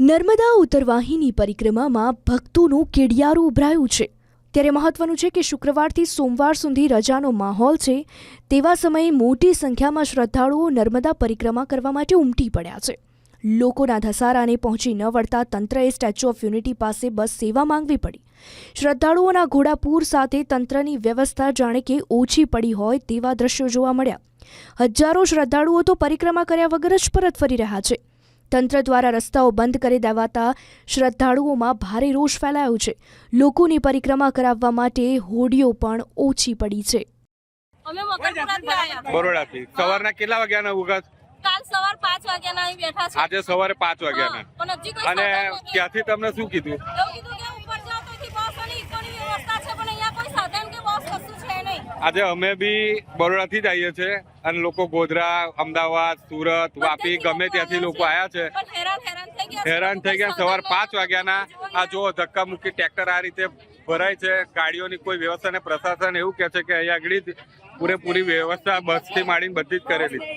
નર્મદા ઉત્તરવાહિની પરિક્રમામાં ભક્તોનું કેડિયારું ઉભરાયું છે. ત્યારે મહત્વનું છે કે શુક્રવારથી સોમવાર સુધી રજાનો માહોલ છે, તેવા સમયે મોટી સંખ્યામાં શ્રદ્ધાળુઓ નર્મદા પરિક્રમા કરવા માટે ઉમટી પડ્યા છે. લોકોના ધસારાને પહોંચી ન વળતા તંત્રએ સ્ટેચ્યુ ઓફ યુનિટી પાસે બસ સેવા માંગવી પડી. શ્રદ્ધાળુઓના ઘોડાપૂર સાથે તંત્રની વ્યવસ્થા જાણે કે ઓછી પડી હોય તેવા દ્રશ્યો જોવા મળ્યા. હજારો શ્રદ્ધાળુઓ તો પરિક્રમા કર્યા વગર જ પરત ફરી રહ્યા છે. તંત્ર દ્વારા રસ્તાઓ બંધ કરી દેવાતા શ્રદ્ધાળુઓમાં ભારે રોષ ફેલાયો છે. લોકોની પરિક્રમા કરાવવા માટે હોડીઓ પણ ઓછી પડી છે. અમે મકરપુરાથી આયા. બરોડાથી. સવારના કેટલા વાગ્યાના ઉગા કાલ સવાર પાંચ વાગ્યાના બેઠા છે. આજે સવારે પાંચ વાગ્યાના. હા, પણ હજી કોઈ અને ત્યાંથી તમને શું કીધું એવું કીધું કે ઉપર જાઓ તો અહીંથી બસ અને ઇકોની વ્યવસ્થા છે પણ અહીંયા કોઈ સાધન કે બસ કશું છે નહીં આજે અમે બી બરોડાથી જ આવીએ છીએ અને લોકો ગોધરા અમદાવાદ સુરત વાપી ગમે ત્યાંથી લોકો આવ્યા છે. હેરાન થઈ ગયા સવાર પાંચ વાગ્યાના. આ જો ધક્કા મૂકી ટ્રેક્ટર આ રીતે ભરાય છે. ગાડીઓની કોઈ વ્યવસ્થા ને પ્રશાસન એવું કહે છે કે અહીંયા આગળ પૂરેપૂરી વ્યવસ્થા બસથી માંડીને બધી જ કરેલી. છે.